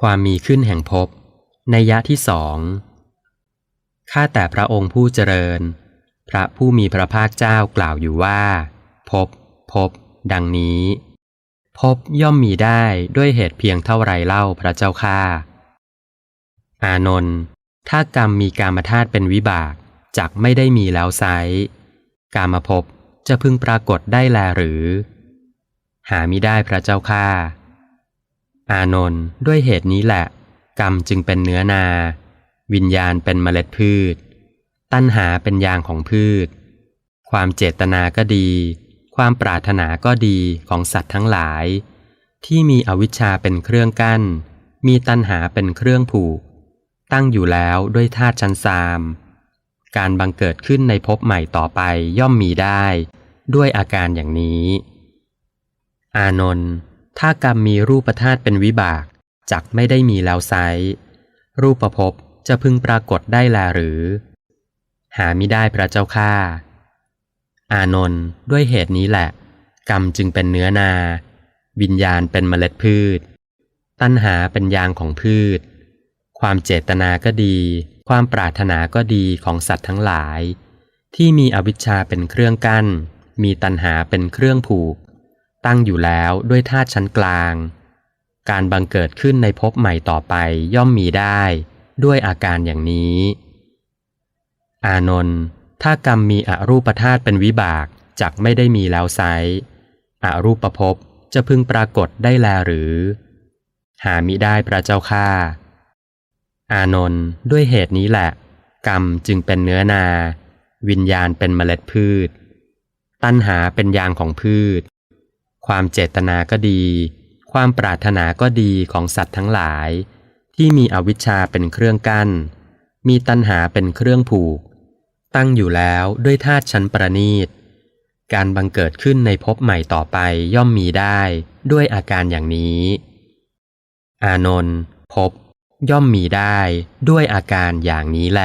ความมีขึ้นแห่งภพนัยยะที่สอง ข้าแต่พระองค์ผู้เจริญ พระผู้มีพระภาคเจ้ากล่าวอยู่ว่าพภพบ ดังนี้ภพย่อมมีได้ด้วยเหตุเพียงเท่าไรเล่าพระเจ้าข้าอานนท์ถ้ากรรมมีการมาธาตุเป็นวิบากจักไม่ได้มีแล้วไซการมภพบจะพึงปรากฏได้แลหรือ หามิได้พระเจ้าข้า อานนท์ด้วยเหตุนี้แหละ กรรมจึงเป็นเนื้อนา วิญญาณเป็นเมล็ดพืช ตัณหาเป็นยางของพืช ความเจตนาก็ดี ความปรารถนาก็ดีของสัตว์ทั้งหลาย ที่มีอวิชชาเป็นเครื่องกั้น มีตัณหาเป็นเครื่องผูก ตั้งอยู่แล้วด้วยธาตุชั้นสามการบังเกิดขึ้นในภพใหม่ต่อไปย่อมมีได้ ด้วยอาการอย่างนี้ อานนท์ ถ้ากรรมมีรูปธาตุเป็นวิบากจักไม่ได้มีแล้วไซร้รูปภพจะพึงปรากฏได้แลหรือ หามิได้พระเจ้าข้าอานนท์ด้วยเหตุนี้แหละ กรรมจึงเป็นเนื้อนา วิญญาณเป็นเมล็ดพืช ตัณหาเป็นยางของพืช ความเจตนาก็ดี ความปรารถนาก็ดีของสัตว์ทั้งหลาย ที่มีอวิชชาเป็นเครื่องกั้น มีตัณหาเป็นเครื่องผูก ตั้งอยู่แล้วด้วยธาตุชั้นกลาง การบังเกิดขึ้นในภพใหม่ต่อไปย่อมมีได้ ด้วยอาการอย่างนี้ อานนท์ถ้ากรรมมีอรูปธาตุเป็นวิบากจักไม่ได้มีแล้วไซอรูปภพจะพึงปรากฏได้แลหรือ หามิได้พระเจ้าข้าอานนท์ด้วยเหตุนี้แหละ กรรมจึงเป็นเนื้อนา วิญญาณเป็นเมล็ดพืช ตัณหาเป็นยางของพืช ความเจตนาก็ดี ความปรารถนาก็ดีของสัตว์ทั้งหลาย ที่มีอวิชชาเป็นเครื่องกั้น มีตัณหาเป็นเครื่องผูก ตั้งอยู่แล้วด้วยธาตุชั้นประณีต การบังเกิดขึ้นในภพใหม่ต่อไปย่อมมีได้ด้วยอาการอย่างนี้ อานนท์ภพย่อมมีได้ด้วยอาการอย่างนี้แล